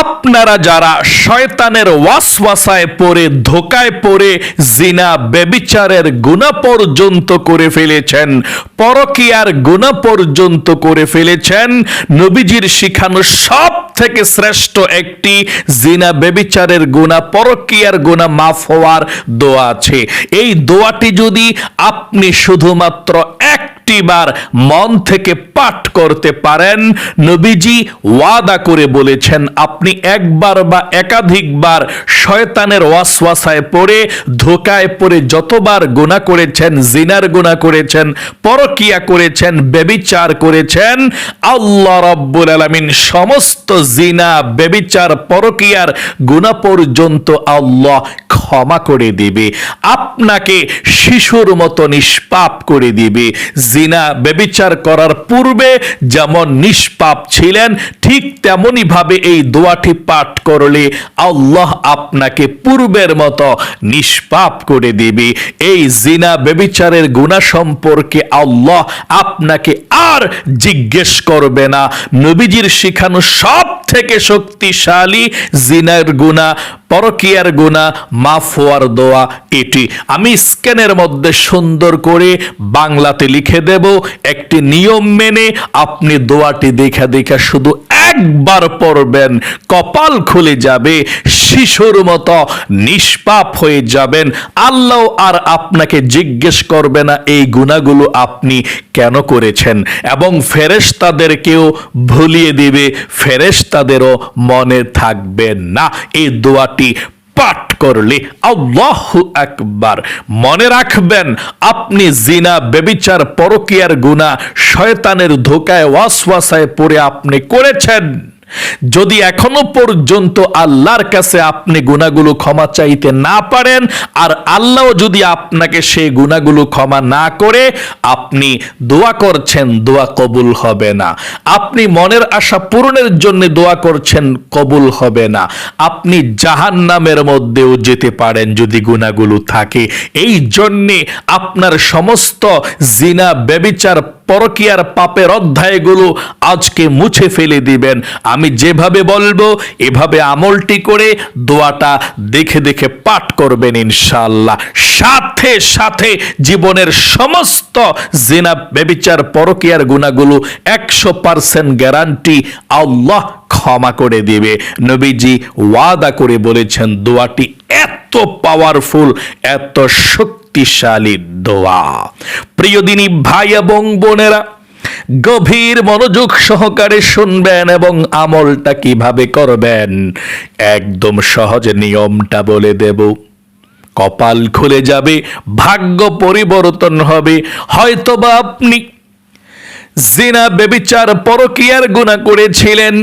আপনারা যারা শয়তানের ওয়াসওয়াসায় পড়ে, ধোকায় পড়ে, জিনা বেবিচারের গুণা পর্যন্ত করে ফেলেছেন, পরকিয়ার গুণা পর্যন্ত করে ফেলেছেন, নবীজির শিখানো সব থেকে শ্রেষ্ঠ একটি জিনা বেবিচারের গুণা, পরকিয়ার গুণা মাফ হওয়ার দোয়া আছে। এই দোয়াটি যদি আপনি শুধুমাত্র এক একটিবার মন থেকে পাঠ করতে পারেন। নবীজি ওয়াদা করে বলেছেন, আপনি একবার বা একাধিকবার শয়তানের ওয়াসওয়াসায় পড়ে, ধোকায় পড়ে যতবার গুণা করেছেন, জিনার গুণা করেছেন, পরকিয়া করেছেন বেবিচার করেছেন, আল্লাহ রাব্বুল আলামিন সমস্ত জিনা বেবিচার পরকিয়ার গুণা পর্যন্ত আল্লাহ ক্ষমা করে দিবে, আপনাকে শিশুর মতো নিষ্পাপ করে দিবে। জিনা বেবিচার করার পূর্বে যেমন নিষ্পাপ ছিলেন, ঠিক তেমনি ভাবে এই দোয়াটি পাঠ করলে আল্লাহ আপনাকে পূর্বের মতো নিষ্পাপ করে দিবে। এই জিনা বেবিচারের গুণা সম্পর্কে আল্লাহ আপনাকে আর জিজ্ঞেস করবে না। নবীজির শিখানো সব থেকে শক্তিশালী জিনার গুণা পরকিয়ার গুণা, মাফ হওয়ার দোয়া এটি। আমি স্ক্যানের মধ্যে সুন্দর করে বাংলাতে লিখে দেব, একটি নিয়ম মেনে আপনি দোয়াটি দেখা দেখা শুধু একবার পড়বেন, কপাল খুলে যাবে, শিশুর মতো নিষ্পাপ হয়ে যাবেন। আল্লাহ আর আপনাকে জিজ্ঞেস করবে না, এই গুণাগুলো আপনি কেন করেছেন? এবং ফেরেস তাদেরকেও ভুলিয়ে দিবে ফেরেস তাদেরও মনে থাকবে না। এই দোয়াটি পাঠ করলে, আল্লাহু একবার মনে রাখবেন, আপনি জিনা, বেবিচার, পরকিয়ার গুণা শয়তানের ধোকায়, ওয়াসওয়াসায় পড়ে আপনি করেছেন। যদি এখনও পর্যন্ত আল্লাহর কাছে আপনি গুণাগুলো ক্ষমা চাইতে না পারেন, আর আল্লাহ যদি আপনাকে সেই গুণাগুলো ক্ষমা না করে, আপনি দোয়া করছেন, দোয়া কবুল হবে না। আপনি মনের আশা পূরণের জন্য দোয়া করছেন, কবুল হবে না। আপনি জাহান নামের মধ্যেও যেতে পারেন যদি গুণাগুলো থাকে। এই জন্যে আপনার সমস্ত জিনা বেবিচার পরকিয়ার পাপের অধ্যায়গুলো আজকে মুছে ফেলে দিবেন। আমি যেভাবে বলব, এভাবে আমলটি করে দোয়াটা দেখে দেখে পাঠ করবেন ইনশাআল্লাহ। সাথে সাথে জীবনের সমস্ত জিনা বেবিচার পরকিয়ার গুণাগুলো একশো পার্সেন্ট গ্যারান্টি আল্লাহ ক্ষমা করে দিবে। নবীজি ওয়াদা করে বলেছেন, দোয়াটি এত পাওয়ারফুল এত শক্তিশালী দোয়া। প্রিয় দিনী ভাই এবং বোনেরা, গভীর মনোযোগ সহকারে শুনবেন এবং আমলটা কীভাবে করবেন, একদম সহজ নিয়মটা বলে দেব। কপাল খুলে যাবে, ভাগ্য পরিবর্তন হবে, হয়তোবা আপনি জিনা বেবিচার পরকিয়ার গুণা করেছিলেন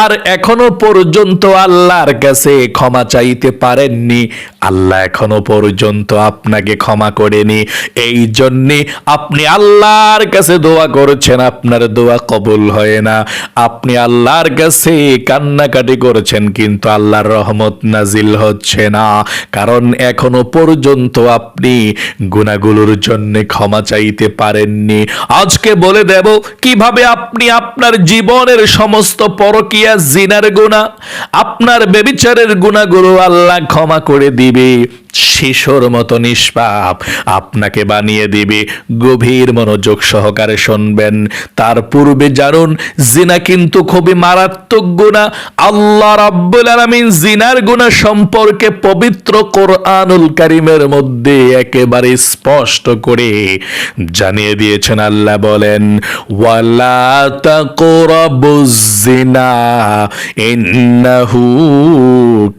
আর এখনও পর্যন্ত আল্লাহর কাছে ক্ষমা চাইতে পারেননি। আল্লাহ এখনও পর্যন্ত আপনাকে ক্ষমা করেনি। এই জন্যে আপনি আল্লাহর কাছে দোয়া করছেন, আপনার দোয়া কবুল হয় না। আপনি আল্লাহর কাছে কান্নাকাটি করছেন, কিন্তু আল্লাহর রহমত নাজিল হচ্ছে না। কারণ এখনও পর্যন্ত আপনি গুণাগুলোর জন্য ক্ষমা চাইতে পারেননি। আজকে বলে দেব, কীভাবে আপনি আপনার জীবনের সমস্ত পরকীয়া জিনার গুণা আপনার বেবিচারের গুণাগুলো আল্লাহ ক্ষমা করে দিবে। শিশুর মতো নিষ্পাপ। আপনাকে বানিয়ে দিবে গভীর মনোযোগ সহকারে শুনবেন। তার পূর্বে জানুন, জিনা কিন্তু খুবই মারাত্মক গুণা আল্লাহ রাব্বুল আলামিন জিনার গুণা সম্পর্কে পবিত্র কোরআনুল কারিমের মধ্যে একেবারে স্পষ্ট করে জানিয়ে দিয়েছেন আল্লাহ বলেন, ওয়ালা তাকরাবুজ জিনা ইন্নাহু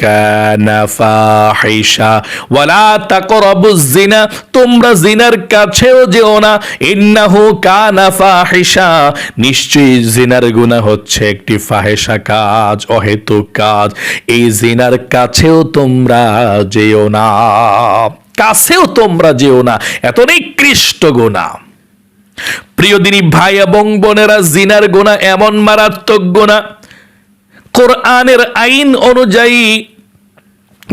কানা ফাহিশা। ওয়ালা তাকরাবুজ জিনা তোমরা জিনার কাছেও যেও না, ইন্নাহু কানা ফাহিশা। নিশ্চয়ই জিনার গুনাহ হচ্ছে একটি ফাহেসা কাজ, অহেতুক কাজ। এই জিনার কাছেও তোমরা যেও না। কাছেও তোমরা যেও না। এত নিকৃষ্ট গুনাহ। প্রিয় ভাই এবং বোনেরা জিনার গোনা এমন মারাত্মক গোনা কোরআনের আইন অনুযায়ী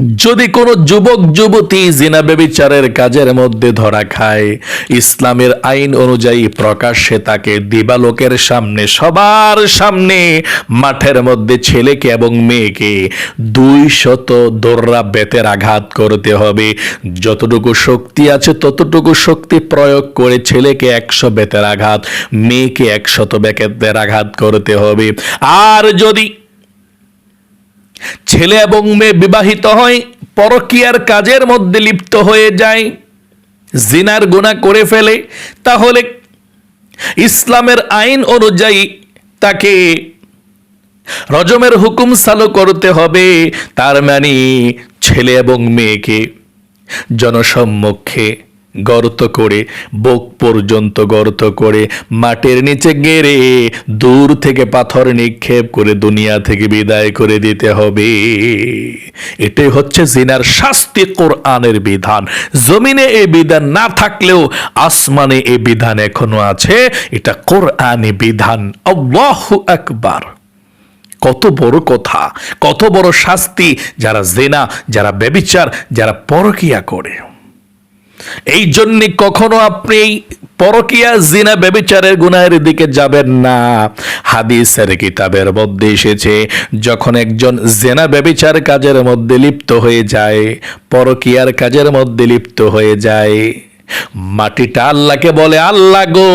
যদি কোনো যুবক, যুবতী জিনা বেবিচারের কাজের মধ্যে ধরা খায়, ইসলামের আইন অনুযায়ী প্রকাশ্যে তাকে দিবালোকের সামনে, সবার সামনে, মাঠের মধ্যে ছেলেকে এবং মেয়েকে দুই শত দোররা বেতের আঘাত করতে হবে। যতটুকু শক্তি আছে, ততটুকু শক্তি প্রয়োগ করে ছেলেকে একশো বেতের আঘাত, মেয়েকে একশত বেকেতের আঘাত করতে হবে। আর যদি ছেলে এবং মেয়ে বিবাহিত হয়, পরকীয়ার কাজের মধ্যে লিপ্ত হয়ে যায়, জিনার গুণা করে ফেলে। তাহলে ইসলামের আইন অনুযায়ী তাকে রজমের হুকুম চালু করতে হবে। তার মানে ছেলে এবং মেয়েকে জনসম্মুখে গর্ত করে, বুক পর্যন্ত গর্ত করে, মাটির নিচে গেড়ে, দূর থেকে পাথর নিক্ষেপ করে দুনিয়া থেকে বিদায় করে দিতে হবে। এটাই হচ্ছে জিনার শাস্তি কোরআনের বিধান। জমিনে এই বিধান না থাকলেও আসমানে এই বিধান এখনও আছে। এটা কোরআনি বিধান। আল্লাহু আকবার। কত বড় কথা, কত বড় শাস্তি। যারা জেনা, যারা বেবিচার যারা পরকিয়া করে। এই জন্যে কখনো আপনি পরকিয়া, জিনা বেবিচারের গুনাহের দিকে যাবেন না। হাদিসের কিতাবের মধ্যে এসেছে, যখন একজন জেনা বেবিচার কাজের মধ্যে লিপ্ত হয়ে যায়, পরকিয়ার কাজের মধ্যে লিপ্ত হয়ে যায়, মাটিটা আল্লাহকে বলে, আল্লাহ গো,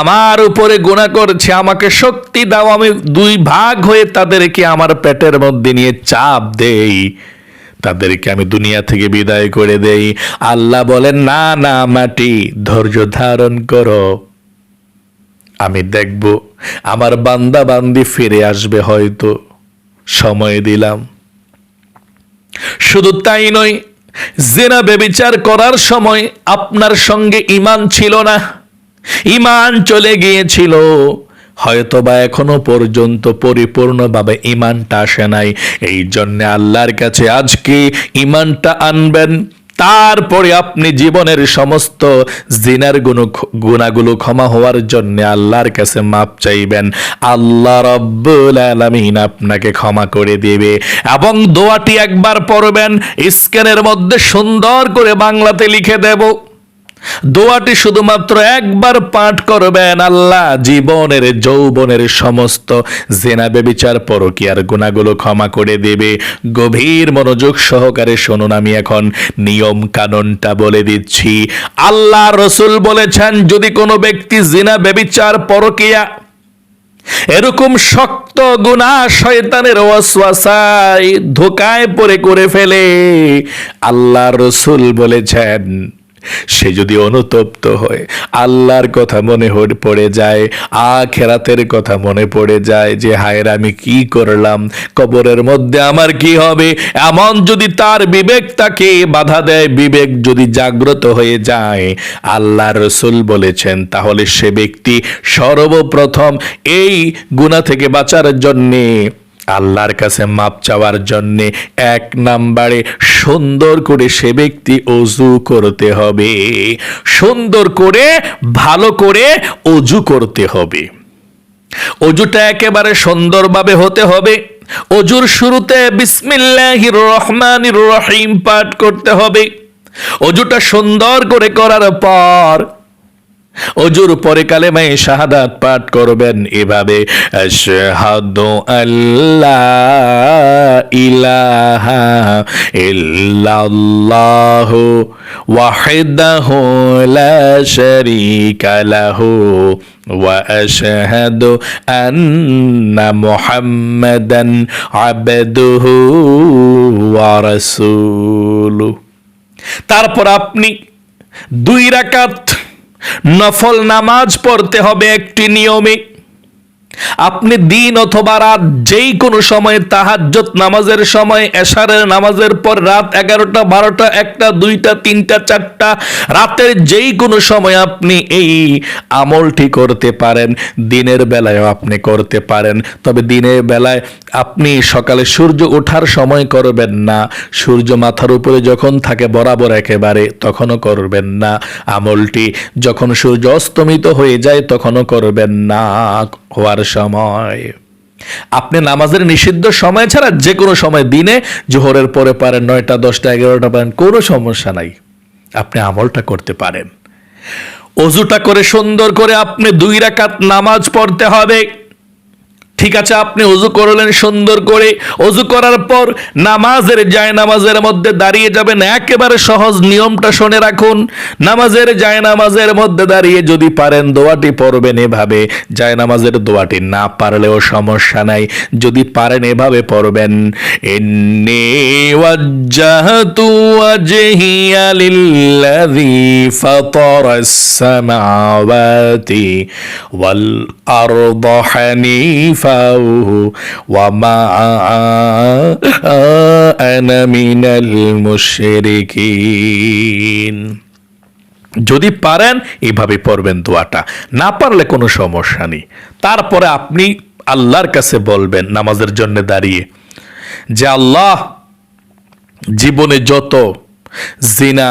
আমার উপরে গুণা করছে, আমাকে শক্তি দাও, আমি দুই ভাগ হয়ে তাদেরকে আমার পেটের মধ্যে নিয়ে চাপ দেই। তাদেরকে আমি দুনিয়া থেকে বিদায় করে দেই। আল্লাহ বলেন, না না, মাটি, ধৈর্য ধারণ করো। আমি দেখব, আমার বান্দা বান্দি ফিরে আসবে হয়তো। সময় দিলাম। শুধু তাই নয়, জেনা বেবিচার করার সময় আপনার সঙ্গে ইমান ছিল না। ইমান চলে গিয়েছিল। হয়তোবা এখনও পর্যন্ত পরিপূর্ণভাবে ইমানটা আসে নাই। এই জন্য আল্লাহর কাছে আজকে ইমানটা আনবেন। তারপরে আপনি জীবনের সমস্ত জিনার গুণ, গুণাগুলো ক্ষমা হওয়ার জন্য আল্লাহর কাছে মাপ চাইবেন। আল্লাহ রব্বুল আলামিন আপনাকে ক্ষমা করে দেবে। এবং দোয়াটি একবার পড়বেন, স্ক্যানের মধ্যে সুন্দর করে বাংলাতে লিখে দেব। দোয়াটি শুধুমাত্র একবার পাঠ করবেন আল্লাহ, জীবনের, যৌবনের সমস্ত জেনা বেবিচার পরকিয়ার গুণাগুলো ক্ষমা করে দেবে। গভীর মনোযোগ সহকারে শুনুন, আমি এখন নিয়ম কানুনটা বলে দিচ্ছি। আল্লাহ রসুল বলেছেন, যদি কোনো ব্যক্তি জেনা বেবিচার পরকিয়া এরকম শক্ত গুণা শয়তানের ওয়াসওয়াসায় ধোকায় পড়ে করে ফেলে, আল্লাহ রসুল বলেছেন সে যদি অনুতপ্ত হয়, আল্লাহর কথা মনে পড়ে যায়, আখেরাতের কথা মনে পড়ে যায় যে হায়ের আমি কি করলাম? কবরের মধ্যে আমার কি হবে? এমন যদি তার বিবেক তাকে বাধা দেয়, বিবেক যদি জাগ্রত হয়ে যায়, আল্লাহ রসুল বলেছেন, তাহলে সে ব্যক্তি সর্বপ্রথম এই গুণা থেকে বাঁচার জন্যে আল্লাহর কাছে মাপ চাওয়ার জন্য এক নাম্বারে সুন্দর করে সে ব্যক্তি অজু করতে হবে। সুন্দর করে, ভালো করে অজু করতে হবে। অজুটা একেবারে সুন্দরভাবে হতে হবে। অজুর শুরুতে বিসমিল্লাহির রহমানির রহিম পাঠ করতে হবে। অজুটা সুন্দর করে করার পর অজুর পরে কালেমায় শাহাদাত পাঠ করবেন। এভাবে শাহাদু আল্লাহ ইলাহা ইল্লাল্লাহ ওয়াহিদাহু লা শারীকা লাহু ওয়া আশহাদু আন্না মুহাম্মাদান আবদুহু ওয়া রাসূলু তারপর আপনি দুই রাকাত নফল নামাজ পড়তে হবে একটি নিয়মে। আপনি দিন অথবা রাত যেই কোনো সময় তাহাজ্জত নামাজের সময়, এশারের নামাজের পর রাত এগারোটা, বারোটা, একটা, দুইটা, তিনটা, চারটা, রাতের যেই কোনো সময় আপনি এই আমলটি করতে পারেন, দিনের বেলায়ও আপনি করতে পারেন। তবে দিনের বেলায় আপনি সকালে সূর্য ওঠার সময় করবেন না। সূর্য মাথার উপরে যখন থাকে বরাবর একেবারে, তখনও করবেন না। আমলটি যখন সূর্য অস্তমিত হয়ে যায়, তখনও করবেন না। হওয়ার সময় আপনি নামাজের নিষিদ্ধ সময় ছাড়া যে কোনো সময় দিনে জোহরের পরে পারেন নয়টা, দশটা, এগারোটা পারেন, কোনো সমস্যা নাই। আপনি আমলটা করতে পারেন। অজুটা করে সুন্দর করে আপনি দুই রাকাত নামাজ পড়তে হবে। ঠিক আছে, আপনি অজু করলেন সুন্দর করে। অজু করার পর নামাজের যায় নামাজের মধ্যে দাঁড়িয়ে যাবেন। একেবারে সহজ নিয়মটা শুনে রাখুন। নামাজের যায় নামাজের মধ্যে দাঁড়িয়ে যদি পারেন দোয়াটি পড়বেন এভাবে। যায় নামাজের দোয়াটি না পারলেও সমস্যা নাই। যদি পারেন এভাবে পড়বেন। ফাতারাস সামাওয়াতি ওয়াল وما أنا من المشركين যদি পারেন এইভাবে পড়বেন দোয়াটা না পারলে কোনো সমস্যা নেই তারপরে আপনি আল্লাহর কাছে বলবেন নামাজের জন্য দাঁড়িয়ে যে আল্লাহ জীবনে যত জিনা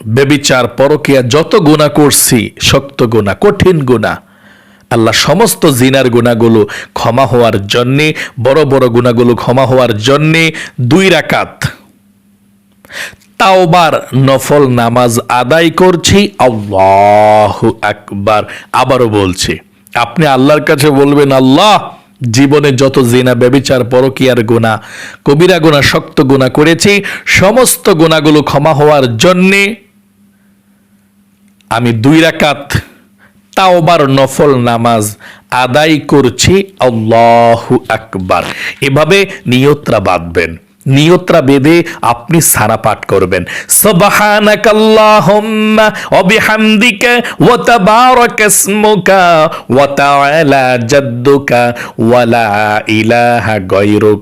বেবিচার পরকিয়া যত গুণা করছি শক্ত গুণা কঠিন গুণা আল্লাহ সমস্ত জিনার গুণাগুলো ক্ষমা হওয়ার জন্যে, বড় বড় গুণাগুলো ক্ষমা হওয়ার জন্যে দুই রাকাত। তাওবার নফল নামাজ আদায় করছি, আল্লাহ আকবার। আবারও বলছি, আপনি আল্লাহর কাছে বলবেন, আল্লাহ, জীবনে যত জিনা, ব্যবিচার, পরকিয়ার গুণা, কবিরা গুণা, শক্ত গুণা করেছি, সমস্ত গুণাগুলো ক্ষমা হওয়ার জন্যে আমি দুই রাকাত তাওবার নফল নামাজ আদায় করছি, আল্লাহু আকবার। এভাবে নিয়ত্রা বাঁধবেন। নিয়ত্রা বেঁধে আপনি সারা পাঠ করবেন। সুবহানাকাল্লাহুম্মা ওয়া বিহামদিকা ওয়া তাবারাকা ইসমুকা ওয়া তাআলা জাদ্দুকা ওয়া লা ইলাহা গায়রুক।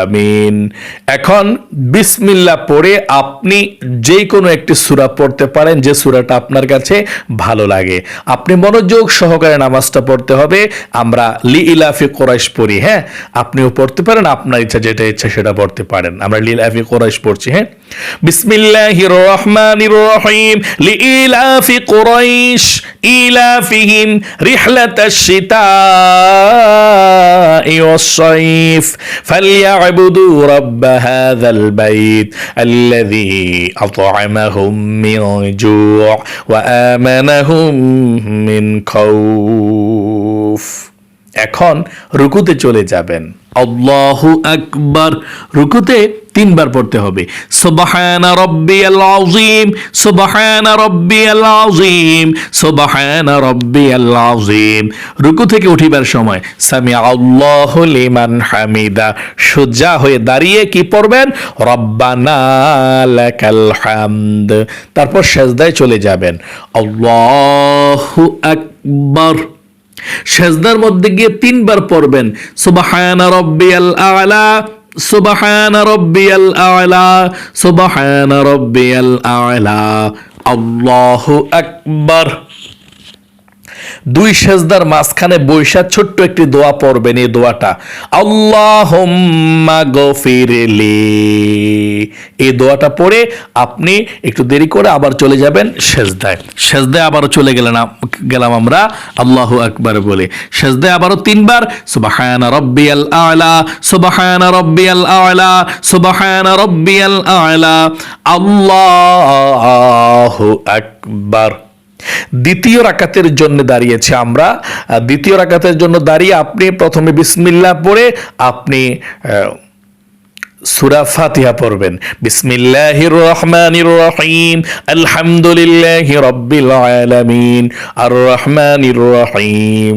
আমিন। এখন বিসমিল্লা পড়ে আপনি যে কোনো একটি সূরা পড়তে পারেন, যে সূরাটা আপনার কাছে ভালো লাগে। আপনি মনোযোগ সহকারে নামাজটা পড়তে হবে। আমরা লি ইলাফি কোরাইশ পড়ি হ্যাঁ? আপনিও পড়তে পারেন, আপনার ইচ্ছা, যেটা ইচ্ছা সেটা পড়তে পারেন। আমরা লি ইলাফি কোরাইশ পড়ছি হ্যাঁ? বিসমিল্লাহির রহমানির রহিম লিইলাফি কুরাইশ ইলাফিহিম রিহলাতাশ শিতাই ওয়াস-সাইফ ফালইয়াবুদু রাব্ব হাযাল বাইত আল্লাযী আত'আমাহুম মিন জু' ওয়া আমানাহুম মিন খাউফ এখন রুকুতে চলে যাবেন। আল্লাহু আকবার। রুকুতে তিনবার পড়তে হবে। সুবহানা রাব্বিয়াল আযীম, সুবহানা রাব্বিয়াল আযীম, সুবহানা রাব্বিয়াল আযীম। রুকু থেকে উঠিবার সময় সামি আল্লাহু লিমান হামিদা, সোজা হয়ে দাঁড়িয়ে কি পড়বেন? রব্বানা হামদ। তারপর সেজদায় চলে যাবেন। আল্লাহু আকবার। সেজদার মধ্যে গিয়ে তিনবার পড়বেন। সুবহানা রাব্বিয়াল আলা সুবহানা রব্বিয়াল আলা সুবাহান রব্বিয়াল আলা আল্লাহু আকবার। দুই সেজদার মাঝখানে বৈশা ছোট্ট একটি দোয়া পড়বেন এই দোয়াটা। আল্লাহুম্মা গফিরলি। এই দোয়াটা পড়ে আপনি একটু দেরি করে আবার চলে যাবেন সেজদায়। সেজদায় আবারও চলে গেলেন গেলাম আমরা, আল্লাহু আকবার বলে। সেজদায় আবারও তিনবার, সুবহানা রাব্বিয়াল আলা, সুবহানা রাব্বিয়াল আলা, সুবহানা রাব্বিয়াল আলা। আল্লাহু আকবার। দ্বিতীয় রাকাতের জন্য দাঁড়িয়েছে আমরা। দ্বিতীয় রাকাতের জন্য দাঁড়িয়ে আপনি প্রথমে বিসমিল্লা পড়ে আপনি সুরা ফাতিহা পড়বেন। বিসমিল্লাহির রহমানির রহিম আলহামদুলিল্লাহি রব্বিল আলামিন আর রহমানির রহিম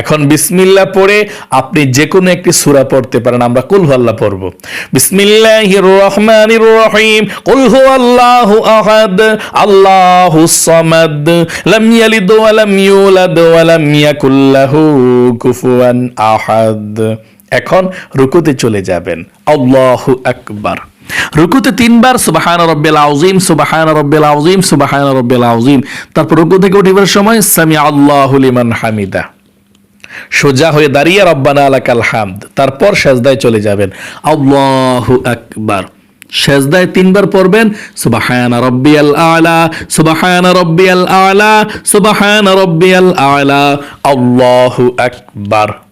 এখন বিসমিল্লাহ পড়ে আপনি যে কোনো একটি সূরা পড়তে পারেন, আমরা কুল আল্লাহ পড়ব। বিসমিল্লাহির রহমানির রহিম, কুল হুয়াল্লাহু আহাদ আল্লাহুস সামাদ, লাম ইয়ালিদ ওয়া লাম ইউলাদ ওয়া লাম ইয়াকুল লাহু কুফুয়ান আহাদ। এখন রুকুতে চলে যাবেন, আল্লাহু আকবার। রুকুতে তিনবার সুবাহান রব্বিল আউজিম সুবাহান রব্বিল আউজিম সুবাহান রব্বিল আউজিম তারপর রুকু থেকে উঠিবার সময় সামি আল্লাহু লিমান হামিদা। সোজা হয়ে দাঁড়িয়ে, রব্বানা আলাকাল হামদ। তারপর সেজদায় চলে যাবেন। আল্লাহু আকবার। সেজদায় তিনবার পড়বেন, সুবাহান রব্বিয়াল আলা। সুবাহান রব্বিয়াল আলা। সুবাহান রব্বিয়াল আলা। আল্লাহু আকবার।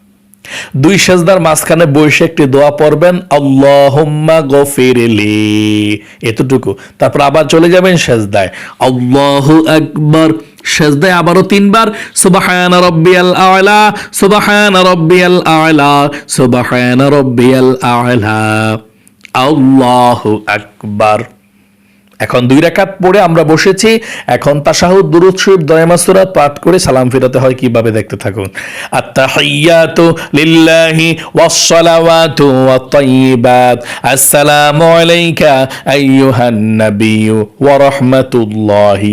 দুই সেজদার মাঝখানে বসে একটি দোয়া পড়বেন, আল্লাহুম্মা গফিরলি। এতটুকু। তারপর আবার চলে যাবেন সেজদায়। আল্লাহু আকবার। সেজদায় আবারও তিনবার, সুবাহান রব্বিয়াল আলা। সুবাহান রব্বিয়াল আলা। সুবাহান রব্বিয়াল আলা। আল্লাহু আকবার। এখন দুই রাকাত পড়ে আমরা বসেছি। এখন তাশাহুদ, দুরুদ শরীফ দয়ামা সূরা পাঠ করে সালাম ফিরাতে হয়, কীভাবে দেখতে থাকুন। আত্তাহিয়াতু লিল্লাহি ওয়াসসালাওয়াতু ওয়াত তাইয়িবাত আসসালামু আলাইকা আইয়ুহান নাবিয়্যু ওয়া রাহমাতুল্লাহি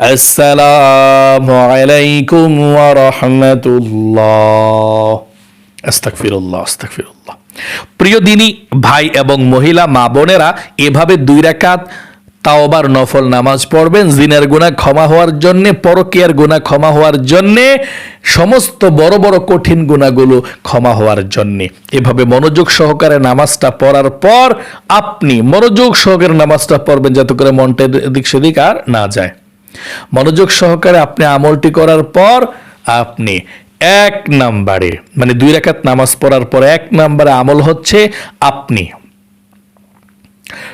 আসসালামু আলাইকুম ওয়া রাহমাতুল্লাহ। আস্তাগফিরুল্লাহ আস্তাগফিরুল্লাহ। প্রিয় দিনী, ভাই এবং মহিলা, মা বোনেরা, এভাবে দুই রাকাত তাওবার নফল নামাজ পড়বেন, জিনের গুনাহ ক্ষমা হওয়ার জন্য, পরকিয়ার গুনাহ ক্ষমা হওয়ার জন্য, সমস্ত বড় বড় কঠিন গুণাগুলো ক্ষমা হওয়ার জন্য। এভাবে মনোযোগ সহকারে নামাজটা পড়ার পর আপনি মনোযোগ সহকারে নামাজটা পড়বেন, যাতে করে মনটা এদিক সেদিক আর না যায়। মনোযোগ সহকারে আপনি আমলটি করার পর আপনি এক নাম্বারে মানে দুই রাকাত নামাজ পড়ার পর এক নাম্বারে আমল হচ্ছে আপনি।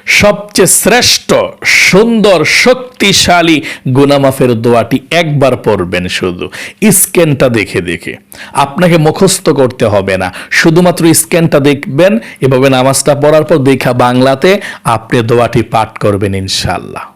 সবচেয়ে শ্রেষ্ঠ, সুন্দর, শক্তিশালী গুনামাফের দোয়াটি একবার পড়বেন শুধু। স্ক্যানটা দেখে দেখে। আপনাকে মুখস্থ করতে হবে না। শুধুমাত্র স্ক্যানটা দেখবেন, এভাবে নামাজটা পড়ার পর দেখা বাংলাতে আপনি দোয়াটি পাঠ করবেন ইনশাল্লাহ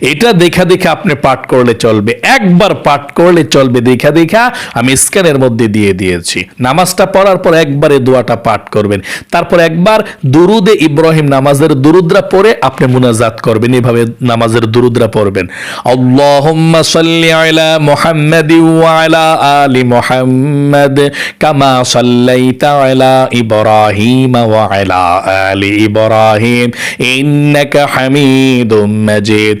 এটা দেখা দেখা আপনি পাঠ করলে চলবে। একবার পাঠ করলে চলবে দেখা দেখা, আমি স্ক্যানের মধ্যে দিয়ে দিয়েছি। নামাজটা পড়ার পর একবারে দোয়াটা পাঠ করবেন। তারপর একবার দুরুদে ইব্রাহিম নামাজের দুরুদ্রা পড়ে আপনি মুনাজাত করবেন। এভাবে নামাজের দুরুদ্রা পড়বেন। ইব্রাহিম। ইন্নাকা হামিদুম মাজিদ।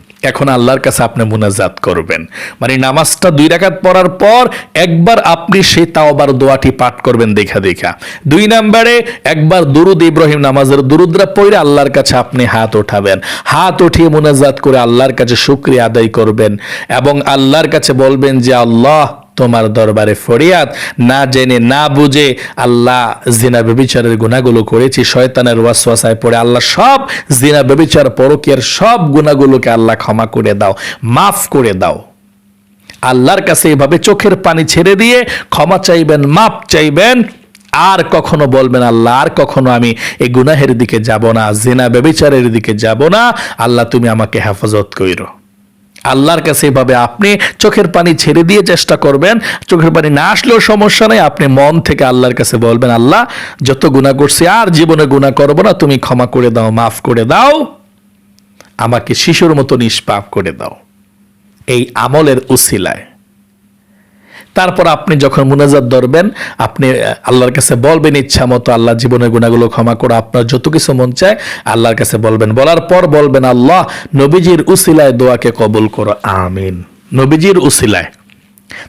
এখন আল্লাহর কাছে আপনি মুনাজাত করবেন। মানে নামাজটা দুই রাকাত পড়ার পর একবার আপনি সেই তাওবার দোয়াটি পাঠ করবেন দেখা দেখা। দুই নাম্বারে একবার দুরুদ ইব্রাহিম নামাজের দুরুদরা পড়ে আল্লাহর কাছে আপনি হাত ওঠাবেন। হাত উঠিয়ে মুনাজাত করে আল্লাহর কাছে শুক্রিয়া আদায় করবেন এবং আল্লাহর কাছে বলবেন যে আল্লাহ তোমার দরবারে ফরিয়াদ। না জেনে, না বুঝে আল্লাহ জিনা বেবিচারের গুণাগুলো করেছি, শয়তানের ওয়াসওয়াসায় পড়ে আল্লাহ সব জিনা বেবিচার পরকিয়ার সব গুণাগুলোকে আল্লাহ ক্ষমা করে দাও, মাফ করে দাও। আল্লাহর কাছে এভাবে চোখের পানি ছেড়ে দিয়ে ক্ষমা চাইবেন, মাপ চাইবেন, আর কখনো বলবেন, আল্লাহ, আর কখনো আমি এই গুনাহের দিকে যাব না, জিনা বেবিচারের দিকে যাব না। আল্লাহ, তুমি আমাকে হেফাজত কইরো। আল্লাহর কাছে এভাবে আপনি চোখের পানি ছেড়ে দিয়ে চেষ্টা করবেন, চোখের পানি না আসলেও সমস্যা নেই, আপনি মন থেকে আল্লাহর কাছে বলবেন, আল্লাহ, যত গুণা করছি আর জীবনে গুণা করব না, তুমি ক্ষমা করে দাও, মাফ করে দাও, আমাকে শিশুর মতো নিষ্পাপ করে দাও। এই আমলের উসিলায়। তারপর আপনি যখন মুনাজাত ধরবেন, আপনি আল্লাহর কাছে বলবেন ইচ্ছা মতো, আল্লাহ জীবনের গুণাগুলো ক্ষমা করে, আপনার যত কিছু মন চায়, আল্লাহর কাছে বলবেন। বলার পর বলবেন, আল্লাহ, নবীজির উসিলায় দোয়াকে কবুল করো, আমিন। নবীজির উসিলায়।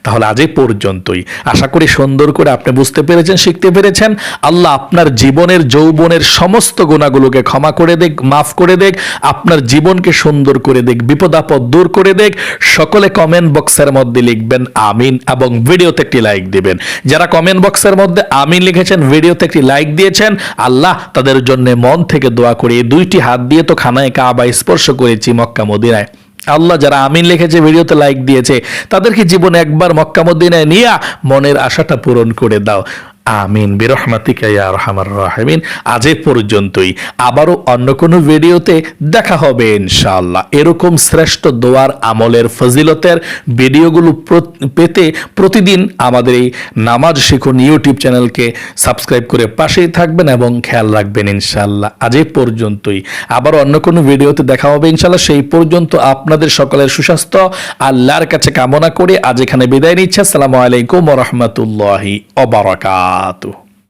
তাহলে আজ পর্যন্তই। আশা করি সুন্দর করে আপনি বুঝতে পেরেছেন, শিখতে পেরেছেন। আল্লাহ আপনার জীবনের, যৌবনের সমস্ত গুণাগুলোকে ক্ষমা করে দেখ, মাফ করে দেখ, আপনার জীবনকে সুন্দর করে দেখ বিপদ আপদ দূর করে দেখ। সকলে কমেন্ট বক্সের মধ্যে লিখবেন, আমিন, এবং ভিডিওতে একটি লাইক দিবেন। যারা কমেন্ট বক্সের মধ্যে আমিন লিখেছেন ভিডিওতে একটি লাইক দিয়েছেন, আল্লাহ তাদের জন্য মন থেকে দোয়া করে দুইটি হাত দিয়ে তো খানায় কাবা স্পর্শ করেছি মক্কা মদিনায়। আল্লাহ যারা আমিন লিখেছে, ভিডিওতে লাইক দিয়েছে, তাদেরকে জীবনে একবার মক্কামদ্দিনায় নিয়ে মনের আশাটা পূরণ করে দাও। আমিন, বিরহমাতিকা ইয়া রহমার রাহিমিন। আজ পর্যন্তই। আবারও অন্য কোনো ভিডিওতে দেখা হবে ইনশাআল্লাহ। এরকম শ্রেষ্ঠ দোয়ার আমলের ফজিলতের ভিডিওগুলো পেতে প্রতিদিন আমাদের এই নামাজ শিখুন ইউটিউব চ্যানেলকে সাবস্ক্রাইব করে পাশেই থাকবেন এবং খেয়াল রাখবেন ইনশাআল্লাহ। আজ পর্যন্তই। আবার অন্য কোনো ভিডিওতে দেখা হবে ইনশাআল্লাহ। সেই পর্যন্ত আপনাদের সকলের সুস্বাস্থ্য। আল্লাহর কাছে কামনা করে আজ এখানে বিদায় নিচ্ছে। আসসালামু আলাইকুম রহমতুল্লাহি Exato.